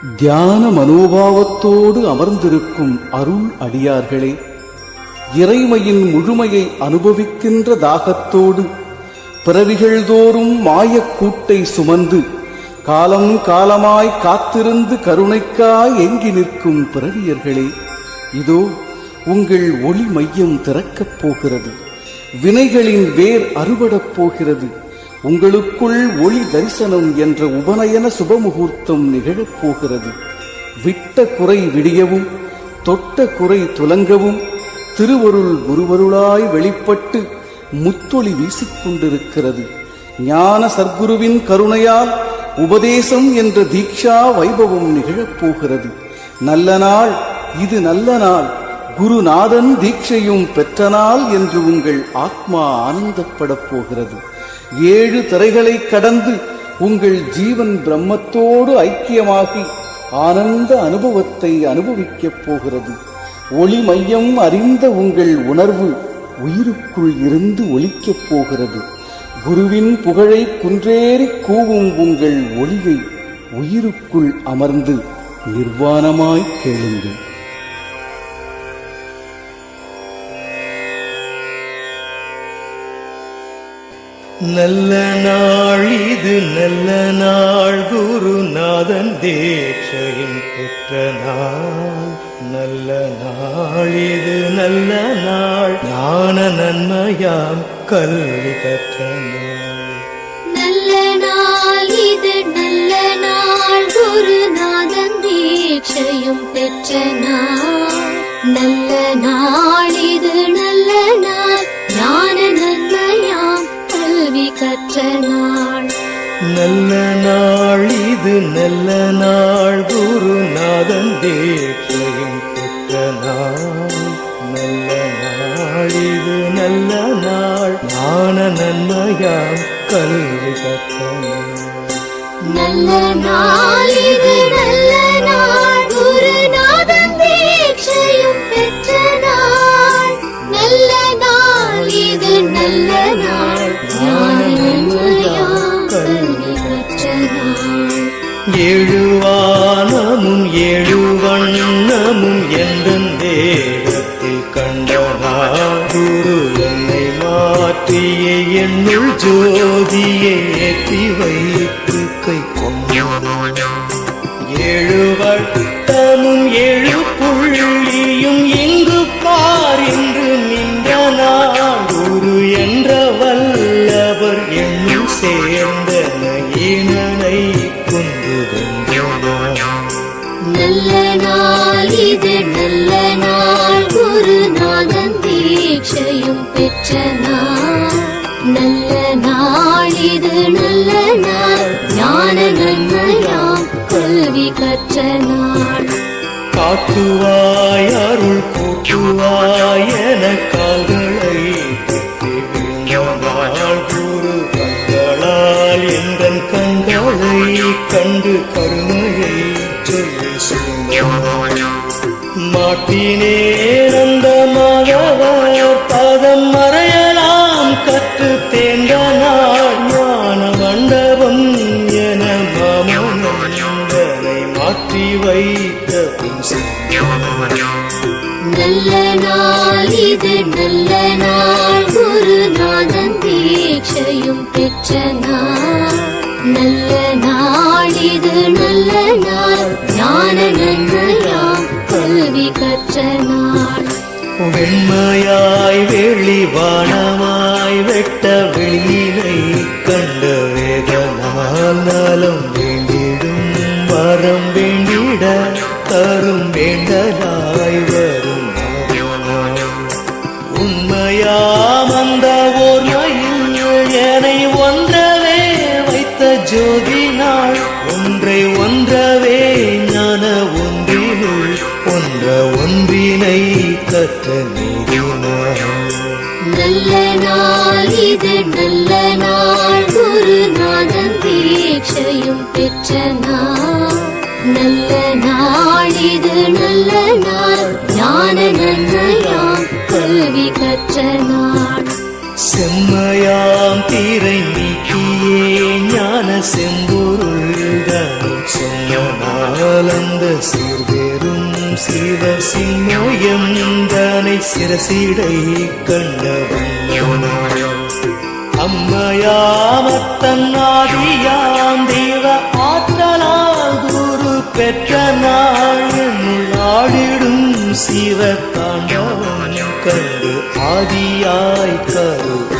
தியான மனோபாவத்தோடு அமர்ந்திருக்கும் அருள் அடியார்களே இறைமையின் முழுமையை அனுபவிக்கின்ற தாகத்தோடு பிறவிகள் தோறும் மாயக்கூட்டை சுமந்து காலம் காலமாய் காத்திருந்து கருணைக்காய் எங்கி நிற்கும் பிறவியர்களே இதோ உங்கள் ஒளி மையம் திறக்கப் போகிறது வினைகளின் வேர் அறுபடப் போகிறது. உங்களுக்குள் ஒளி தரிசனம் என்ற உபநயன சுபமுகூர்த்தம் நிகழப் போகிறது. விட்ட குறை விடியவும் தொட்ட குறை துலங்கவும் திருவருள் குருவருளாய் வெளிப்பட்டு முத்தொளி வீசிக்கொண்டிருக்கிறது ஞான சர்க்குருவின் கருணையால் உபதேசம் என்ற தீக்ஷா வைபவம் நிகழப் போகிறது. நல்ல நாள் இது நல்ல நாள். குருநாதன் தீட்சையும் பெற்ற நாள் என்று உங்கள் ஆத்மா ஆனந்தப்படப் போகிறது. ஏழு திரைகளை கடந்து உங்கள் ஜீவன் பிரம்மத்தோடு ஐக்கியமாகி ஆனந்த அனுபவத்தை அனுபவிக்கப் போகிறது. ஒளி மையம் அறிந்த உங்கள் உணர்வு உயிருக்குள் இருந்து ஒலிக்கப் போகிறது. குருவின் புகழை குன்றேறி கூவும் உங்கள் ஒளியை உயிருக்குள் அமர்ந்து நிர்வாணமாய் கேளுங்கள். நல்ல நாள் இது நல்ல நாள். குருநாதன் தீட்சையின் பெற்ற நாள் நல்ல நாள் இது நல்ல நாள். ஞான நன்மையாம் கல்வி கற்ற நாள் நல்ல நாள் இது நல்ல நாள். குருநாதன் தீட்சையும் பெற்ற நாள் நல்ல நாள் இது நல்ல நாள் கற்ற நாள். நல்ல நாள் இது நல்ல நாள். குருநாதன் தேட்சையும் பெற்ற நாள். நல்ல நாள் இது நல்ல நாள். ஞான நன்மையாம் கல்வி கற்ற நல்ல நாள் இது ஏழு வானமும் ஏழு வண்ணமும் எந்த தேகத்தில் கண்டனா. குரு என்னை மாற்றிய என்னுள் ஜோதியை ஏற்றி வைத்து கை கொண்டான். ஏழு கற்ற நாள் காட்டுவாய் அருள் கூட்டுவாய் என கால்களை கட்டி குரு கண்களால் எந்தன் கண்களை கண்டு கருணையை சொல்லி சொன்னாள் வைத்த நல்ல நாள் இது நல்ல நாள் குருநாதன் தீட்சையும் பெற்ற நாள் நல்ல நாள் இது நல்ல நாள் ஞான நன்மையாம் கல்வி கற்ற நாள் வெண்மையாய் வெளிவானமாய் வெட்ட வெளியினை கண்ட வேதனால் நலம் வேண்டிடும் வரம் வேண்டும் உண்மையாம் ஓர் மயில் என்னை ஒன்றவே வைத்த ஜோதி நாள். ஒன்றை ஒன்றவே ஞான ஒன்றினுள். ஒன்ற ஒன்றினை கற்ற நீதினாள் நல்ல நாள் இது நல்ல நாள். குருநாதன் தீட்சையும் பெற்ற நாள். நல்ல நாள் இது நல்ல நாள். ஞான நன்மையா கல்வி கற்ற நாள். செம்மையாம் தீரை நீக்கியே ஞான செம்பொருள்கள் தனில் சீர்வேறும் சிவ சிம்மயம் தனை சிரசிடை கண்டவன் அம்மையாமத்தன் ஆதியாம் தெய்வ ஆற்றலால் குரு பெற்ற நாள். என்னுள் ஆடிடும் சிவ தாண்டவன் கண்டு ஆதியாய் கரு.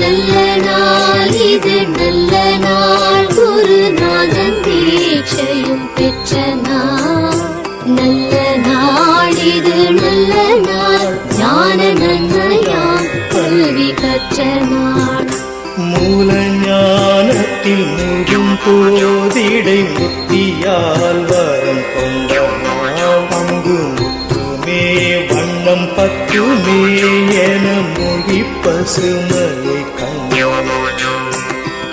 நல்ல நாள் இது நல்ல நாள். குருநாதன் தீட்சையும் பெற்ற நாள். நல்ல நாள் இது நல்ல நாள். ஞான நன்மையாம் கல்வி கற்ற நாள். மூல ஞானத்தில் மூடும் போதிடை முத்தியால் பத்துமே என மொழி பசுமலை கண்ண.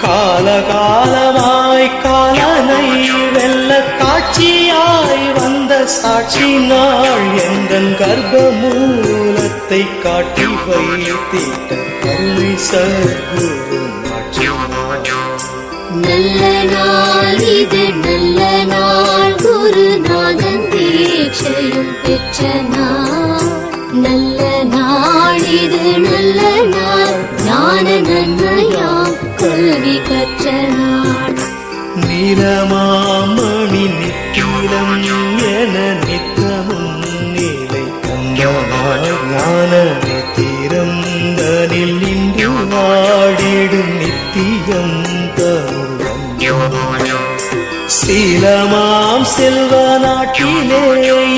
காலகாலமாய் காலனை வெல்ல காட்சியாய் வந்த சாட்சி நாள் எந்தன் கர்ப்ப மூலத்தை காட்டி வைத்திட்ட கருணை சகுரு நல்ல நாள் இது நல்ல நாள் ஞான நித்திரம் தனில் நின்று வாடிடும் நித்தியம் தருள் சீலமாம் செல்வ நாட்டிலே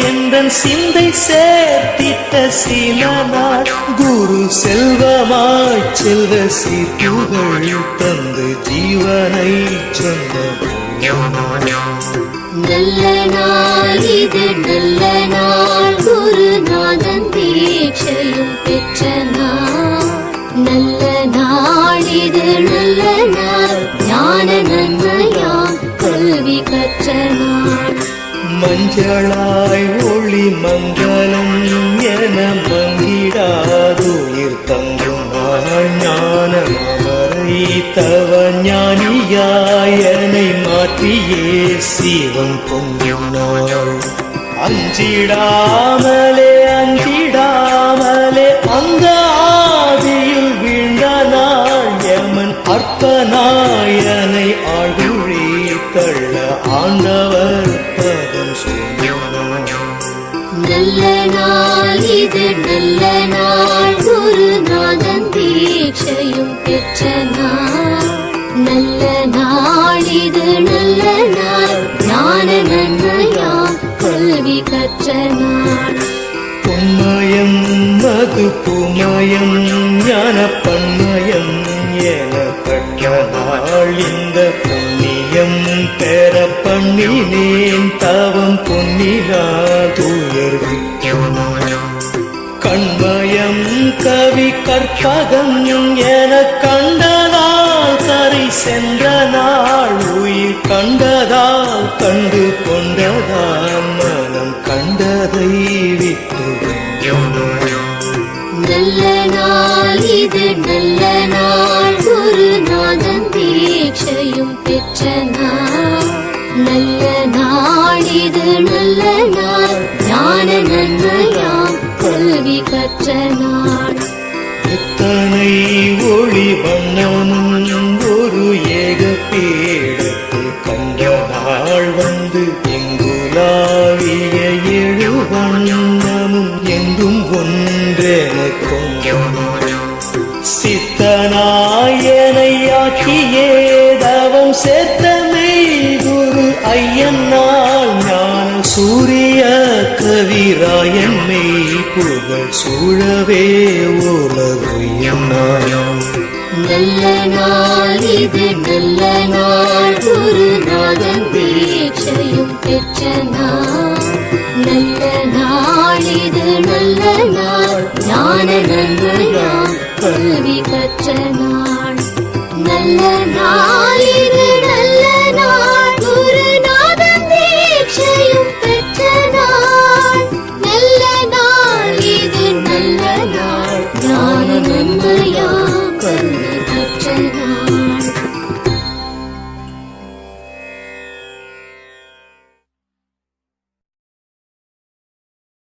எந்தன் சிந்தை சேர்த்திட்ட சீல நாட் குரு செல்வமாய் செல்வ சீர்ப்புகள் தந்து ஜீவனை சொன்ன நல்ல நாள் இது நல்ல நாள். குருநாதன் தீட்சையும் பெற்ற நாள். நல்ல நாள் இது நல்ல நாள். ஞான நன்மையாம் கல்வி கற்ற நாள். மஞ்சளாய் ஒளி மங்களம் என மங்கிடாதுயிர் தங்கும் ஞான அமரை தவ ஞானியாயனை மாற்றியே சிவம் பொங்கும் நாள். அஞ்சிடாமலே அஞ்சிடாமலே அந்த ஆதியில் வீழ்ந்த நாள் யமன் அற்பனாயனை ஆழ்குழி தள்ள ஆண்டவர் பதம் சொன்னார் நல்ல நாள் இது நல்ல நாள். குருநாதன் தீட்சையும் பெற்ற நாள். நல்ல நாள் இது நல்ல நாள். ஞான கல்வி கற்ற நாள் பொன்மயம் மது புமயம் ஞான பன்மயம் என நாள் இந்த புண்ணியம். பெற பண்ணினேன் தவம் பொன்னிலா தூயர் கண்மயம் கவி கற்பகம் என கண்டதால் சரி சென்ற நாள். உயிர் கண்டதால் கண்டு கொண்டதால் குருநாதன் தீட்சையும் பெற்ற நாள். நல்ல நாள் இது நல்ல நாள். ஞான நன்மையாம் கல்வி கற்ற நாள். எத்தனை ஒளி வண்ணமும் ஒரு ஏக பீடத்தை கண்ட நாள் வந்து எங்குலாவிய எழு வண்ணமும் எங்கும் ஒன்றென கொஞ்சம் சி சூரிய கவிராயன் மெய் புகழ் சூழவே உலகுயன்னாயம் நல்ல நாள் இது நல்ல நாள். குருநாதன் தீட்சையும் பெற்ற நாள். நல்ல நாள் இது நல்ல நாள். ஞான நன்மையாம் கல்வி கற்ற நாள். நல்ல நாள்